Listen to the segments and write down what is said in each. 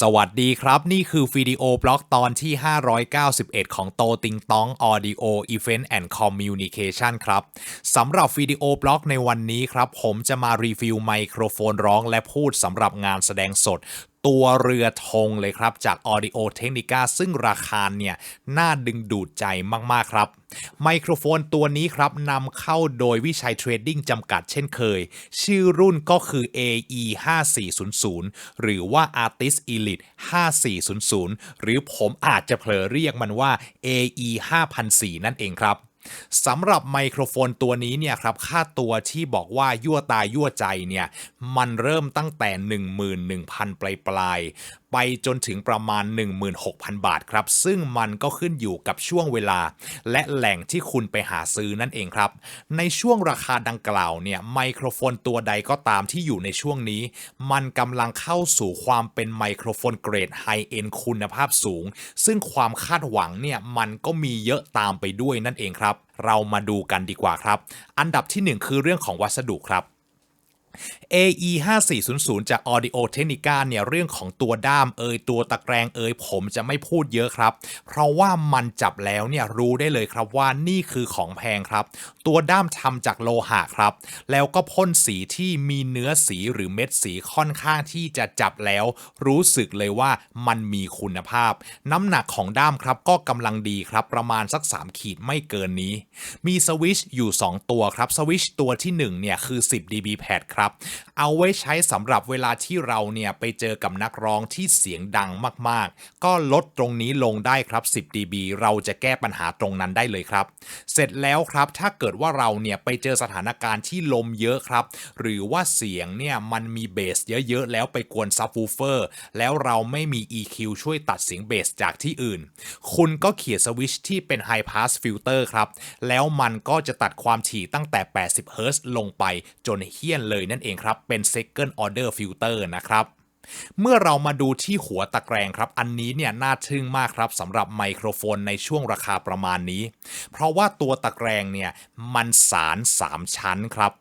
สวัสดีครับ นี่คือวิดีโอบล็อกตอนที่ 591 ของโตติงตอง Audio Event and Communication ครับสำหรับวิดีโอบล็อกในวันนี้ครับ ผมจะมารีวิวไมโครโฟนร้องและพูดสำหรับงานแสดงสด ตัวเรือธงเลยครับ จาก Audio Technica ซึ่งราคาเนี่ย น่าดึงดูดใจมาก ๆ ครับ ไมโครโฟนตัวนี้ครับนำเข้าโดยวิชัยเทรดดิ้งจำกัดเช่นเคย ชื่อรุ่นก็คือ AE 5400 หรือว่า Artist Elite 5400 หรือผมอาจจะเผลอเรียกมันว่า AE 5004นั่นเองครับ สำหรับไมโครโฟนตัวนี้เนี่ยครับค่าตัวที่บอกว่ายั่วตายั่วใจเนี่ยมันเริ่มตั้งแต่ 11,000 ปลายปลายไปจนถึงประมาณ 16,000 บาทครับ ซึ่งมันก็ขึ้นอยู่กับช่วงเวลา และแหล่งที่คุณไปหาซื้อนั่นเองครับ ในช่วงราคาดังกล่าวเนี่ยไมโครโฟนตัวใดก็ตามที่อยู่ในช่วงนี้ มันกำลังเข้าสู่ความเป็นไมโครโฟนเกรดไฮเอ็นคุณภาพสูง ซึ่งความคาดหวังเนี่ยมันก็มีเยอะตามไปด้วยนั่นเองครับ เรามาดูกันดีกว่าครับ อันดับที่หนึ่งคือเรื่องของวัสดุครับ AE 5400จาก Audio Technica เนี่ยเรื่องของตัวด้ามเอยตัวตะแกรงเอยผมจะไม่พูดเยอะครับ เพราะว่ามันจับแล้วเนี่ยรู้ได้เลยครับว่านี่คือของแพงครับ ตัวด้ามทำจากโลหะครับ แล้วก็พ่นสีที่มีเนื้อสีหรือเม็ดสีค่อนข้างที่จะจับแล้ว รู้สึกเลยว่ามันมีคุณภาพ น้ำหนักของด้ามครับก็กำลังดีครับ ประมาณสัก 3 ขีดไม่เกินนี้ มีสวิชอยู่ 2 ตัวครับสวิชตัวที่1เนี่ยคือ 10 dB pad ครับเอาไว้ใช้สำหรับเวลาที่เราเนี่ยไปเจอกับนักร้องที่เสียงดังมากๆ ก็ลดตรงนี้ลงได้ครับ 10 dB เราจะแก้ปัญหาตรงนั้นได้เลยครับ เสร็จแล้วครับถ้าเกิดว่าเราเนี่ยไปเจอสถานการณ์ที่ลมเยอะครับ หรือว่าเสียงเนี่ยมันมีเบสเยอะๆ แล้วไปกวนซับวูเฟอร์แล้วเราไม่มี EQ ช่วยตัดเสียงเบสจากที่อื่น คุณก็เขียนสวิชที่เป็น High Pass Filter ครับ แล้วมันก็จะตัดความถี่ตั้งแต่ 80 Hz ลงไปจนเฮี้ยนเลยนั่นเองครับเป็น Second Order Filter นะครับเมื่อเรามาดูที่หัวตะแกรงครับ อันนี้เนี่ยน่าทึ่งมากครับสำหรับไมโครโฟนในช่วงราคาประมาณนี้ เพราะว่าตัวตะแกรงเนี่ยมันสาร 3 ชั้นครับ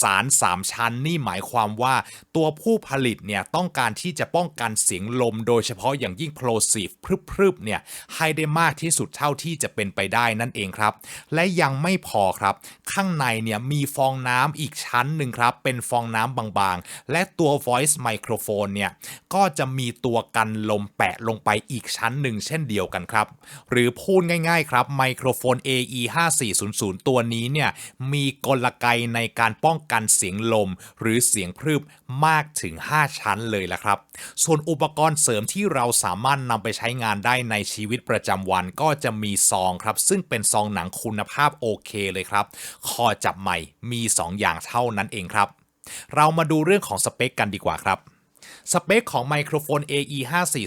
สาร 3 ชั้นนี่หมายความว่าตัวผู้ผลิตเนี่ยต้องการที่จะป้องกันเสียงลมโดยเฉพาะอย่างยิ่ง plosive พรึบๆเนี่ยให้ได้มากที่สุดเท่าที่จะเป็นไปได้นั่นเองครับ และยังไม่พอครับ ข้างในเนี่ยมีฟองน้ำอีกชั้นหนึ่งครับ เป็นฟองน้ำบางๆ และตัว voice microphone เนี่ยก็จะมีตัวกันลมแปะลงไปอีกชั้นหนึ่งเช่นเดียวกันครับ หรือพูดง่ายๆครับไมโครโฟน AE 5400ตัวนี้เนี่ยมีกลไกในการป้อง้องกันเสียงลม หรือเสียงพรึบมากถึง 5 ชั้นเลยละครับ ส่วนอุปกรณ์เสริมที่เราสามารถนำไปใช้งานได้ในชีวิตประจำวันก็จะมีซองครับ ซึ่งเป็นซองหนังคุณภาพโอเคเลยครับ คอจับใหม่มี 2 อย่างเท่านั้นเองครับ เรามาดูเรื่องของสเปคกันดีกว่าครับสเปคของไมโครโฟน AE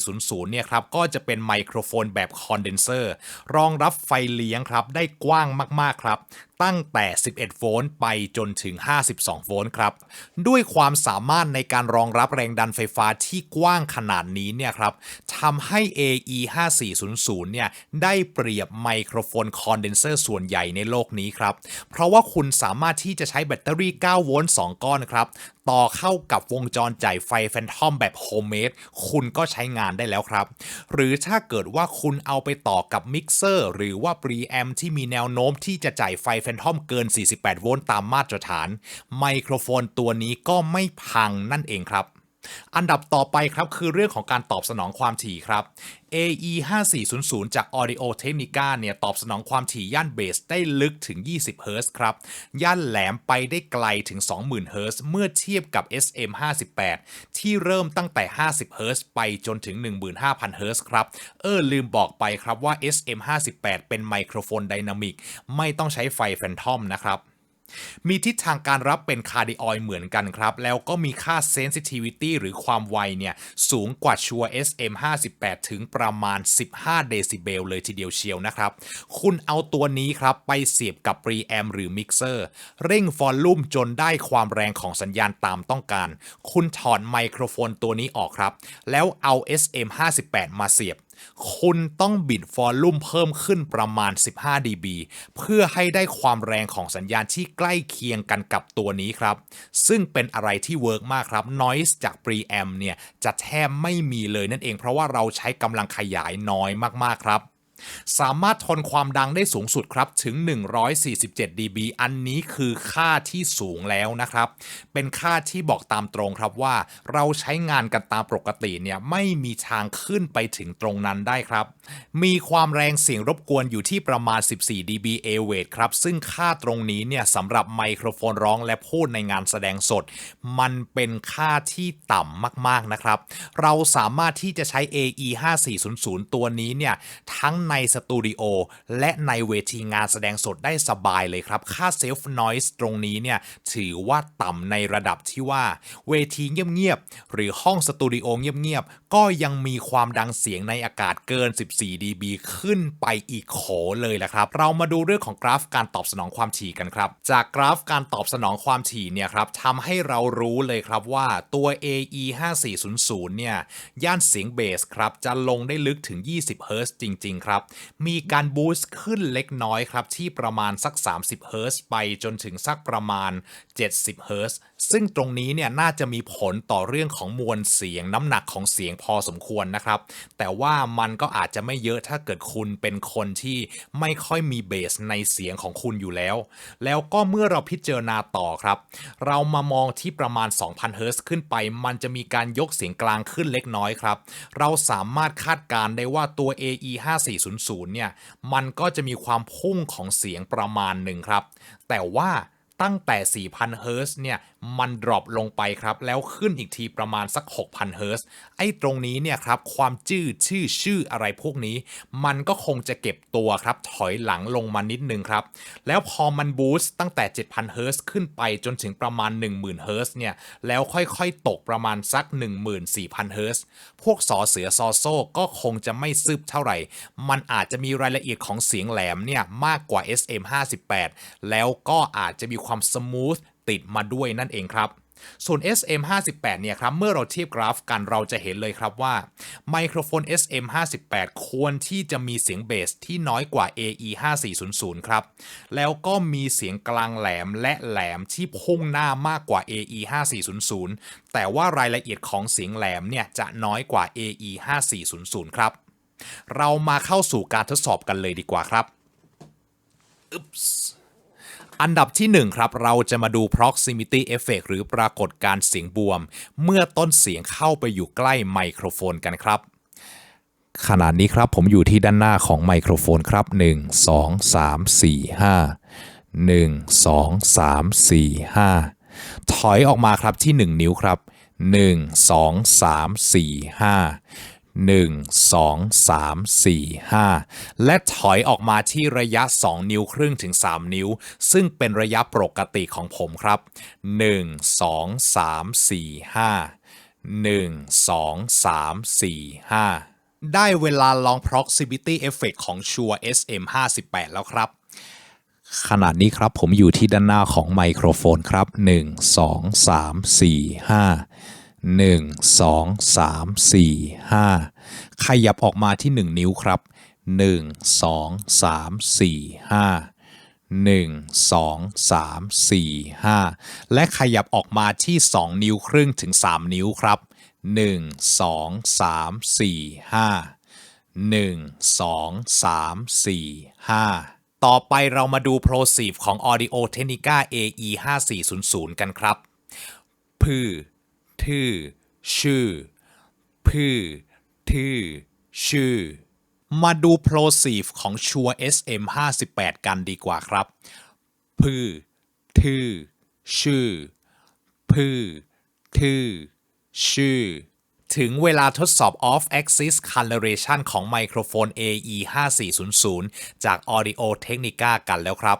5400เนี่ยครับ ก็จะเป็นไมโครโฟนแบบคอนเดนเซอร์ รองรับไฟเลี้ยงครับ ได้กว้างมาก ๆ ครับตั้งแต่ 11 โวลต์ไปจนถึง 52 โวลต์ครับ ด้วยความสามารถในการรองรับแรงดันไฟฟ้าที่กว้างขนาดนี้เนี่ยครับทำให้ AE 5400เนี่ยได้เปรียบไมโครโฟนคอนเดนเซอร์ส่วนใหญ่ในโลกนี้ครับ เพราะว่าคุณสามารถที่จะใช้แบตเตอรี่ 9 โวลต์ 2 ก้อนครับต่อเข้ากับวงจรจ่ายไฟแฟนทอมแบบโฮมเมดคุณก็ใช้งานได้แล้วครับ หรือถ้าเกิดว่าคุณเอาไปต่อกับมิกเซอร์หรือว่าปรีแอมที่มีแนวโน้มที่จะจ่ายไฟแฟนทอมเกิน 48 โวลต์ตามมาตรฐาน ไมโครโฟนตัวนี้ก็ไม่พังนั่นเองครับ อันดับต่อไปครับคือเรื่องของการตอบสนองความถี่ครับ AE 5400 จาก Audio Technica เนี่ยตอบสนองความถี่ย่านเบสได้ลึกถึง 20 เฮิรตซ์ครับ ย่านแหลมไปได้ไกลถึง 20,000 เฮิรตซ์เมื่อเทียบกับ SM 58ที่เริ่มตั้งแต่ 50 เฮิรตซ์ไปจนถึง 15,000 เฮิรตซ์ครับ เออลืมบอกไปครับว่า SM 58เป็นไมโครโฟนไดนามิกไม่ต้องใช้ไฟแฟนทอมนะครับ มีทิศทางการรับเป็นคาร์ดิออยเหมือนกันครับ แล้วก็มีค่า sensitivity หรือความไวเนี่ย สูงกว่าชัว SM 58 ถึงประมาณ 15 เดซิเบลเลยทีเดียวเชียวนะครับ คุณเอาตัวนี้ครับ ไปเสียบกับ preamp หรือ mixer เร่งฟอลลุ่มจนได้ความแรงของสัญญาณตามต้องการ คุณถอดไมโครโฟนตัวนี้ออกครับ แล้วเอา SM 58 มาเสียบ คุณต้องบิดฟอลลุ่มเพิ่มขึ้นประมาณ 15 dB เพื่อให้ได้ความแรงของสัญญาณที่ใกล้เคียงกันกับตัวนี้ครับ ซึ่งเป็นอะไรที่เวิร์กมากครับ Noise จาก Preamp เนี่ยจะแทบไม่มีเลยนั่นเองเพราะว่าเราใช้กำลังขยายน้อยมากๆครับ สามารถทนความดังได้สูงสุดครับถึง 147 dB อันนี้คือค่าที่สูงแล้วนะครับ เป็นค่าที่บอกตามตรงครับว่า เราใช้งานกันตามปกติเนี่ยไม่มีทางขึ้นไปถึงตรงนั้นได้ครับ มีความแรงเสียงรบกวนอยู่ที่ประมาณ 14 dB a w a v e ครับ ซึ่งค่าตรงนี้เนี่ยสำหรับไมโครโฟนร้องและพูดในงานแสดงสด มันเป็นค่าที่ต่ำมากๆนะครับ เราสามารถที่จะใช้ AE 5400 ตัวนี้เนี่ยทั้งในสตูดิโอและในเวทีงานแสดงสดได้สบายเลยครับ ค่า Self Noise ตรงนี้เนี่ยถือว่าต่ำในระดับที่ว่า เวทีเงียบๆ หรือห้องสตูดิโอเงียบๆ ก็ยังมีความดังเสียงในอากาศเกิน 14 dB ขึ้นไปอีกโขเลยแหละครับ เรามาดูเรื่องของกราฟการตอบสนองความถี่กันครับ จากกราฟการตอบสนองความถี่เนี่ยครับทำให้เรารู้เลยครับว่าตัว AE 5400เนี่ยย่านเสียงเบสครับจะลงได้ลึกถึง 20 เฮิร์ตซ์จริง ๆ ครับมีการบูสต์ขึ้นเล็กน้อยครับที่ประมาณสัก 30 เฮิร์ตไปจนถึงสักประมาณ 70 เฮิร์ตซึ่งตรงนี้เนี่ยน่าจะมีผลต่อเรื่องของมวลเสียงน้ำหนักของเสียงพอสมควรนะครับ แต่ว่ามันก็อาจจะไม่เยอะถ้าเกิดคุณเป็นคนที่ไม่ค่อยมีเบสในเสียงของคุณอยู่แล้ว แล้วก็เมื่อเราพิจารณาต่อครับ เรามามองที่ประมาณ 2,000 เฮิร์ตขึ้นไป มันจะมีการยกเสียงกลางขึ้นเล็กน้อยครับ เราสามารถคาดการณ์ได้ว่าตัว AE 5400 เนี่ย มันก็จะมีความพุ่งของเสียงประมาณหนึ่งครับ แต่ว่าตั้งแต่ 4,000 เฮิร์ตซ์เนี่ย มันดรอปลงไปครับ แล้วขึ้นอีกทีประมาณสัก 6,000 เฮิร์ตซ์ไอ้ตรงนี้เนี่ยครับ ความจื้อชื่อชื่ออะไรพวกนี้ มันก็คงจะเก็บตัวครับ ถอยหลังลงมานิดนึงครับ แล้วพอมันบูสต์ตั้งแต่ 7,000 เฮิร์ตซ์ขึ้นไปจนถึงประมาณ 10,000 เฮิร์ตซ์เนี่ย แล้วค่อยๆ ตกประมาณสัก 14,000 เฮิร์ตซ์พวกสอเสือซอโซ่ก็คงจะไม่ซึบเท่าไหร่ มันอาจจะมีรายละเอียดของเสียงแหลมเนี่ยมากกว่า SM58 แล้วก็อาจจะมีความสมูท ติดมาด้วยนั่นเองครับส่วน SM58 เนี่ยครับ เมื่อเราเทียบกราฟกันเราจะเห็นเลยครับว่า ไมโครโฟน SM58 ควรที่จะมีเสียงเบสที่น้อยกว่า AE 5400 ครับ แล้วก็มีเสียงกลางแหลมและแหลมที่พุ่งหน้ามากกว่า AE 5400 แต่ว่ารายละเอียดของเสียงแหลมเนี่ยจะน้อยกว่า AE 5400 ครับ เรามาเข้าสู่การทดสอบกันเลยดีกว่าครับ อันดับที่ 1 ครับ เราจะมาดู proximity effect หรือปรากฏการเสียงบวม เมื่อต้นเสียงเข้าไปอยู่ใกล้ไมโครโฟนกันครับขนาดนี้ครับผมอยู่ที่ด้านหน้าของไมโครโฟนครับ 1 2 3 4 5 1 2 3 4 5 ถอยออกมาครับที่ 1 นิ้วครับ 1 2 3 4 5 1 2 3 4 5 และถอยออกมาที่ระยะ 2 นิ้วครึ่งถึง 3 นิ้ว ซึ่งเป็นระยะปกติของผมครับ 1 2 3 4 5 1 2 3 4 5 ได้เวลาลอง proximity effect ของ Shure SM58 แล้วครับขนาดนี้ครับผมอยู่ที่ด้านหน้าของไมโครโฟนครับ 1 2 3 4 5 1 2 3 4 5 ขยับออกมาที่ 1 นิ้วครับ 1 2 3 4 5 1 2 3 4 5 และขยับออกมาที่ 2 นิ้วครึ่งถึง 3 นิ้วครับ 1 2 3 4 5 1 2 3 4 5 ต่อไปเรามาดู Plosive ของ Audio Technica AE 5400 กันครับพือ ทื่อ ชื่อ พือทื่อ ชื่อ มาดู Plosive ของ Shure SM58 กันดีกว่าครับ พือทื่อ ชื่อ พือทื่อ ชื่อถึงเวลาทดสอบ off axis calibration ของไมโครโฟน AE 5400จาก Audio Technica กันแล้วครับ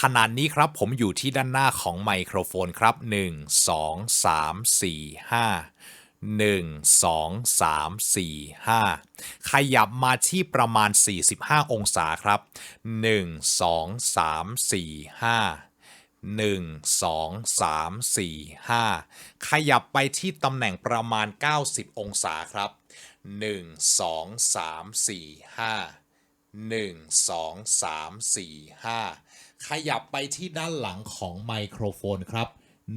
ขนาดนี้ครับผมอยู่ที่ด้านหน้าของไมโครโฟนครับ 1 2 3 4 5 1 2 3 4 5 ขยับมาที่ประมาณ 45 องศาครับ 1 2 3 4 5 1 2 3 4 5 ขยับไปที่ตำแหน่งประมาณ 90 องศาครับ 1 2 3 4 5 1 2 3 4 5 ขยับไปที่ด้านหลังของไมโครโฟนครับ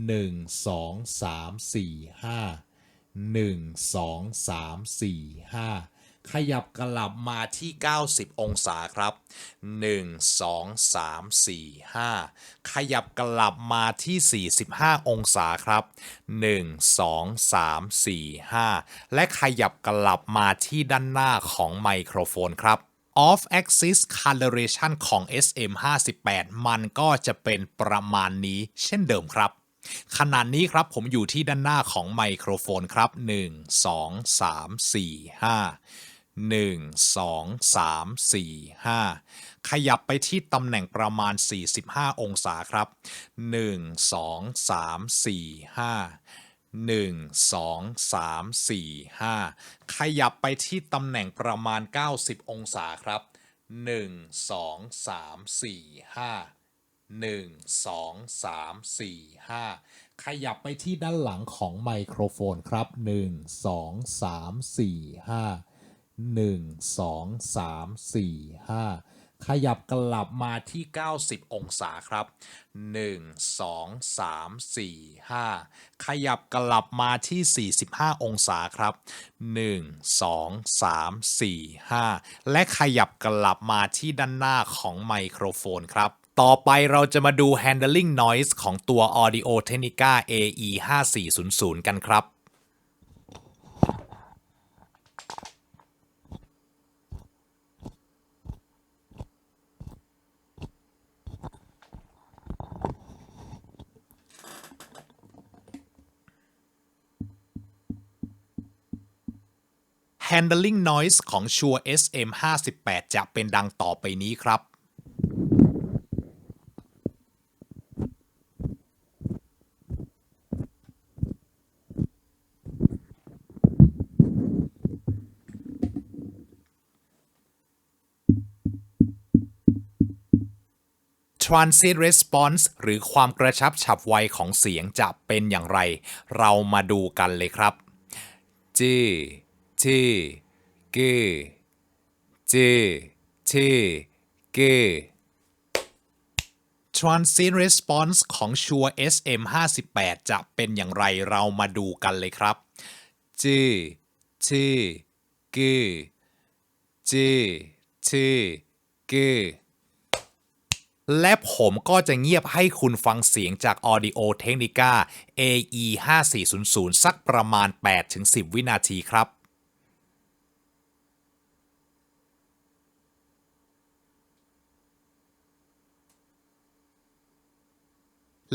1 2 3 4 5 1 2 3 4 5 ขยับกลับมาที่ 90 องศาครับ 1 2 3 4 5 ขยับกลับมาที่ 45 องศาครับ 1 2 3 4 5 และขยับกลับมาที่ด้านหน้าของไมโครโฟนครับ off axis calibration ของ SM58 มันก็จะเป็นประมาณนี้เช่นเดิมครับ ขนาดนี้ครับผมอยู่ที่ด้านหน้าของไมโครโฟนครับ 1 2 3 4 5 1 2 3 4 5 ขยับไปที่ตำแหน่งประมาณ 45 องศาครับ 1 2 3 4 5 1 2 3 4 5 ขยับไปที่ตำแหน่งประมาณ 90 องศาครับ 1 2 3 4 5 1 2 3 4 5 ขยับไปที่ด้านหลังของไมโครโฟนครับ 1 2 3 4 5 1 2 3 4 5 ขยับกลับมาที่ 90 องศาครับ 1 2 3 4 5 ขยับกลับมาที่ 45 องศาครับ 1 2 3 4 5 และขยับกลับมาที่ด้านหน้าของไมโครโฟนครับต่อไปเราจะมาดู handling noise ของตัว Audio Technica AE 5400กันครับ Handling Noise ของ Shure SM58 จะเป็นดังต่อไปนี้ครับ Transit Response หรือความกระชับฉับไวของเสียงจะเป็นอย่างไร เรามาดูกันเลยครับจี จีเกจีทีเก Transit Response ของ Shure SM58 จะเป็นอย่างไรเรามาดูกันเลยครับจีทีเกจีทีเกและผมก็จะเงียบให้คุณฟังเสียงจาก Audio Technica AE 5400 สักประมาณ 8-10 วินาทีครับ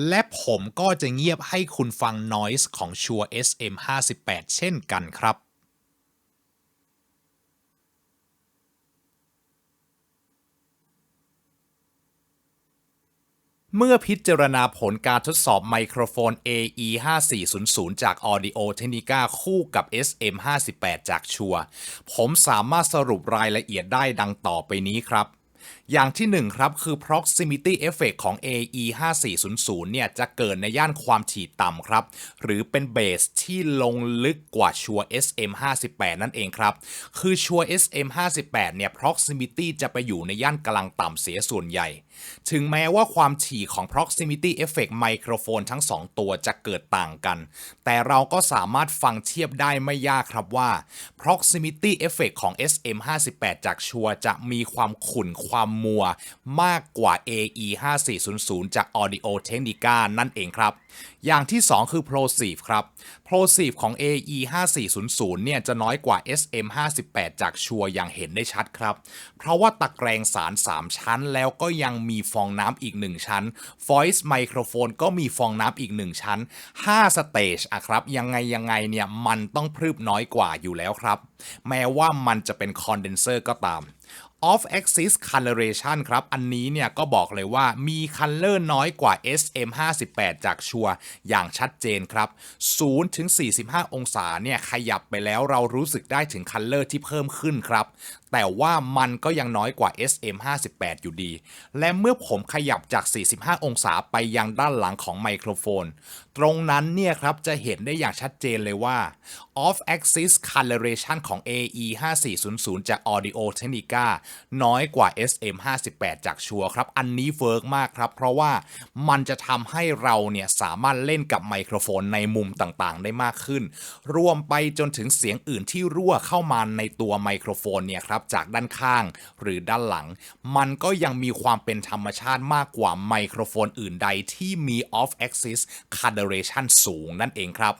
และผมก็จะเงียบให้คุณฟัง Noise ของ Shure SM58 เช่นกันครับเมื่อพิจารณาผลการทดสอบไมโครโฟน AE 5400จาก Audio Technica คู่กับ SM 58จากชัวผมสามารถสรุปรายละเอียดได้ดังต่อไปนี้ครับ อย่างที่หนึ่งครับคือ proximity effect ของ AE 5400เนี่ยจะเกิดในย่านความถี่ต่ำครับ หรือเป็นเบสที่ลงลึกกว่าชัว SM 58นั่นเองครับ คือชัว SM 58เนี่ย proximity จะไปอยู่ในย่านกำลางต่ำเสียส่วนใหญ่ ถึงแม้ว่าความถี่ของ proximity effect ไมโครโฟนทั้ง 2 ตัวจะเกิดต่างกัน แต่เราก็สามารถฟังเทียบได้ไม่ยากครับว่า proximity effect ของ SM 58จากชัวจะมีความขุ่นความมัวมากกว่า AE 5400 จาก Audio Technica นั่นเองครับอย่างที่ 2 คือ plosive ครับ plosive ของ AE 5400เนี่ยจะน้อยกว่า SM 58จากชัวอย่างเห็นได้ชัดครับ เพราะว่าตะแกรงสาร 3 ชั้น แล้วก็ยังมีฟองน้ำอีก 1 ชั้น voice microphone ก็มีฟองน้ำอีก 1 ชั้น 5 stage อะครับ ยังไงยังไงเนี่ยมันต้องพรึบน้อยกว่าอยู่แล้วครับ แม้ว่ามันจะเป็นคอนเดนเซอร์ก็ตาม off axis coloration ครับ อันนี้เนี่ยก็บอกเลยว่ามี color น้อยกว่า SM58 จากชัวอย่างชัดเจนครับ0ถึง45 องศาเนี่ยขยับไปแล้วเรารู้สึกได้ถึงคันเลอร์ที่เพิ่มขึ้นครับ แต่ว่ามันก็ยังน้อยกว่า SM58 อยู่ดี และเมื่อผมขยับจาก 45 องศาไปยังด้านหลังของไมโครโฟน ตรงนั้นเนี่ยครับจะเห็นได้อย่างชัดเจนเลยว่า off axis coloration ของ AE 5400 จาก Audio Technica น้อยกว่า SM 58 จากชัวครับ อันนี้เวิร์กมากครับ เพราะว่ามันจะทำให้เราเนี่ยสามารถเล่นกับไมโครโฟนในมุมต่างๆ ได้มากขึ้น รวมไปจนถึงเสียงอื่นที่รั่วเข้ามาในตัวไมโครโฟนเนี่ยครับจากด้านข้างหรือด้านหลัง มันก็ยังมีความเป็นธรรมชาติมากกว่าไมโครโฟนอื่นใดที่มี off axis coloration สูงนั่นเองครับ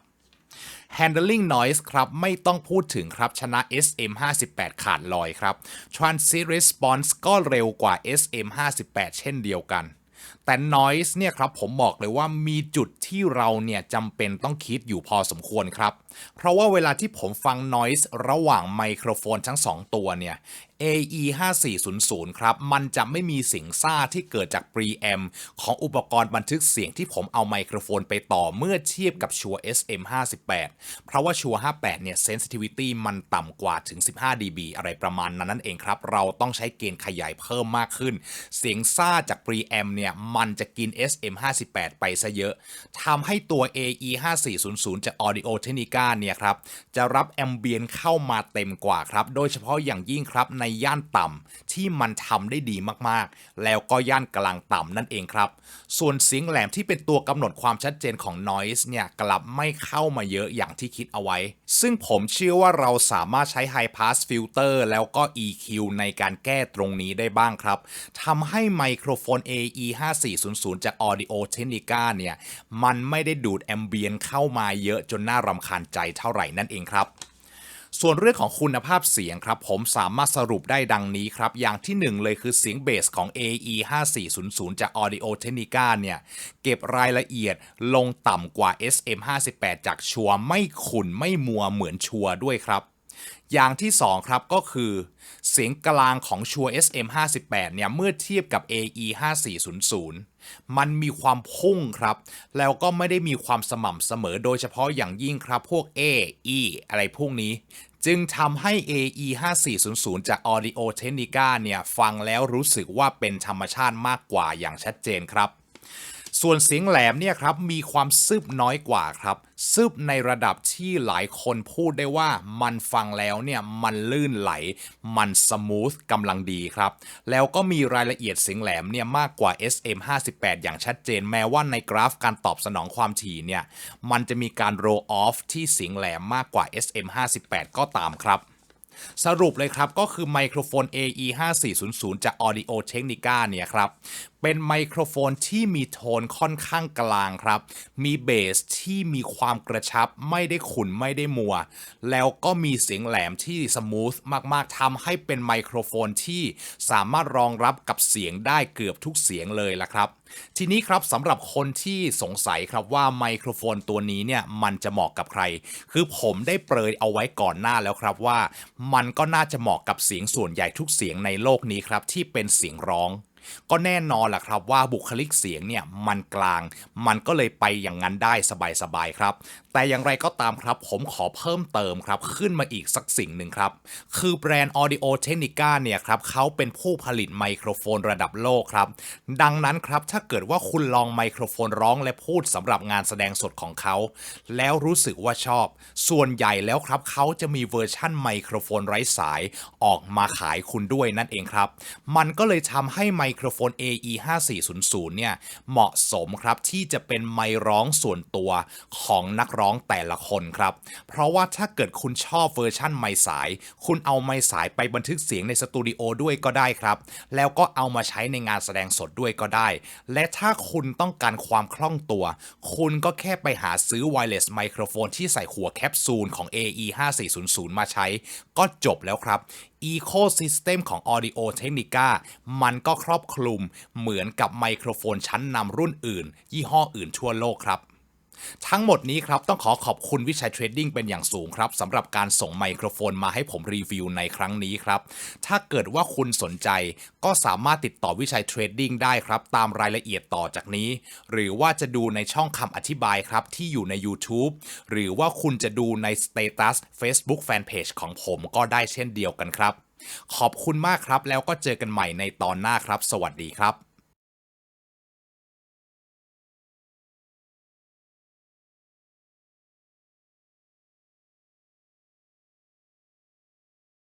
Handling Noise ครับ ไม่ต้องพูดถึงครับ ชนะ SM58 ขาดลอยครับ Transit Response ก็เร็วกว่า SM58 เช่นเดียวกัน แต่ Noise เนี่ยครับผมบอกเลยว่ามีจุดที่เราเนี่ยจำเป็นต้องคิดอยู่พอสมควรครับ เพราะว่าเวลาที่ผมฟัง Noise ระหว่างไมโครโฟนทั้ง 2 ตัวเนี่ย AE 5400ครับ มันจะไม่มีเสียงซ่าที่เกิดจาก preamp ของอุปกรณ์บันทึกเสียงที่ผมเอาไมโครโฟนไปต่อเมื่อเทียบกับชัว SM 58เพราะว่าชัว 58 เนี่ย sensitivity มันต่ำกว่าถึง 15 dB อะไรประมาณนั้นนั่นเองครับ เราต้องใช้เกณฑ์ขยายเพิ่มมากขึ้น เสียงซ่าจาก preamp เนี่ย มันจะกิน SM 58ไปซะเยอะทำให้ตัว AE 5400จาก Audio Technica เนี่ยครับ จะรับแอมเบียนเข้ามาเต็มกว่าครับ โดยเฉพาะอย่างยิ่งครับในย่านต่ำที่มันทำได้ดีมากๆ แล้วก็ย่านกลางต่ำนั่นเองครับ ส่วนเสียงแหลมที่เป็นตัวกำหนดความชัดเจนของ noise เนี่ยกลับไม่เข้ามาเยอะอย่างที่คิดเอาไว้ ซึ่งผมเชื่อว่าเราสามารถใช้ high pass filter แล้วก็ EQ ในการแก้ตรงนี้ได้บ้างครับทำให้ไมโครโฟน AE 5400จาก Audio Technica เนี่ย มันไม่ได้ดูดแอมเบียนเข้ามาเยอะจนน่ารำคาญใจเท่าไหร่นั่นเองครับ ส่วนเรื่องของคุณภาพเสียงครับ ผมสามารถสรุปได้ดังนี้ครับ อย่างที่หนึ่งเลยคือเสียงเบสของ AE 5400จาก Audio Technica เนี่ย เก็บรายละเอียดลงต่ำกว่า SM 58จากชัวไม่ขุ่นไม่มัวเหมือนชัวด้วยครับอย่างที่ 2 ครับก็คือ เสียงกลางของชัว SM 58เนี่ย เมื่อเทียบกับ AE 5400 มันมีความพุ่งครับ แล้วก็ไม่ได้มีความสม่ำเสมอโดยเฉพาะอย่างยิ่งครับพวก A E อะไรพวกนี้ จึงทำให้ AE 5400จาก Audio Technica เนี่ย ฟังแล้วรู้สึกว่าเป็นธรรมชาติมากกว่าอย่างชัดเจนครับ ส่วนเสียงแหลมเนี่ยครับมีความซึบน้อยกว่าครับ ซึบในระดับที่หลายคนพูดได้ว่ามันฟังแล้วเนี่ยมันลื่นไหล มันสมูทกำลังดีครับ แล้วก็มีรายละเอียดเสียงแหลมเนี่ยมากกว่า SM 58 อย่างชัดเจนแม้ว่าในกราฟการตอบสนองความถี่เนี่ยมันจะมีการ roll off ที่เสียงแหลมมากกว่า SM 58 ก็ตามครับสรุปเลยครับ ก็คือไมโครโฟน AE 5400จาก Audio Technica เนี่ยครับ เป็นไมโครโฟนที่มีโทนค่อนข้างกลางครับ มีเบสที่มีความกระชับไม่ได้ขุ่นไม่ได้มัว แล้วก็มีเสียงแหลมที่สมูทมากๆทำให้เป็นไมโครโฟนที่สามารถรองรับกับเสียงได้เกือบทุกเสียงเลยละครับ ทีนี้ครับสำหรับคนที่สงสัยครับว่าไมโครโฟนตัวนี้เนี่ยมันจะเหมาะกับใคร คือผมได้เปรยเอาไว้ก่อนหน้าแล้วครับว่า มันก็น่าจะเหมาะกับเสียงส่วนใหญ่ทุกเสียงในโลกนี้ครับที่เป็นเสียงร้อง ก็แน่นอนแหละครับว่าบุคลิกเสียงเนี่ยมันกลาง มันก็เลยไปอย่างนั้นได้สบายๆครับแต่อย่างไรก็ตามครับ ผมขอเพิ่มเติมครับ ขึ้นมาอีกสักสิ่งหนึ่งครับ คือแบรนด์ Audio Technica เนี่ยครับ เขาเป็นผู้ผลิตไมโครโฟนระดับโลกครับ ดังนั้นครับ ถ้าเกิดว่าคุณลองไมโครโฟนร้องและพูดสำหรับงานแสดงสดของเขา แล้วรู้สึกว่าชอบ ส่วนใหญ่แล้วครับ เขาจะมีเวอร์ชั่นไมโครโฟนไร้สายออกมาขายคุณด้วยนั่นเองครับ มันก็เลยทำให้ไมโครโฟน AE 5400เนี่ยเหมาะสมครับที่จะเป็นไมร้องส่วนตัวของนักร้องแต่ละคนครับ เพราะว่าถ้าเกิดคุณชอบเวอร์ชั่นไมค์สาย คุณเอาไมค์สายไปบันทึกเสียงในสตูดิโอด้วยก็ได้ครับ แล้วก็เอามาใช้ในงานแสดงสดด้วยก็ได้ และถ้าคุณต้องการความคล่องตัว คุณก็แค่ไปหาซื้อไวเลสไมโครโฟนที่ใส่หัวแคปซูลของ AE 5400มาใช้ ก็จบแล้วครับ Ecosystem ของ Audio Technica มันก็ครอบคลุมเหมือนกับไมโครโฟนชั้นนำรุ่นอื่น ยี่ห้ออื่นทั่วโลกครับ ทั้งหมดนี้ครับต้องขอขอบคุณวิชัยเทรดดิ้งเป็นอย่างสูงครับสำหรับการส่งไมโครโฟนมาให้ผมรีวิวในครั้งนี้ครับ ถ้าเกิดว่าคุณสนใจก็สามารถติดต่อวิชัยเทรดดิ้งได้ครับ ตามรายละเอียดต่อจากนี้ หรือว่าจะดูในช่องคำอธิบายครับที่อยู่ใน YouTube หรือว่าคุณจะดูในสเตตัส Facebook Fanpage ของผมก็ได้เช่นเดียวกันครับ ขอบคุณมากครับแล้วก็เจอกันใหม่ในตอนหน้าครับ สวัสดีครับ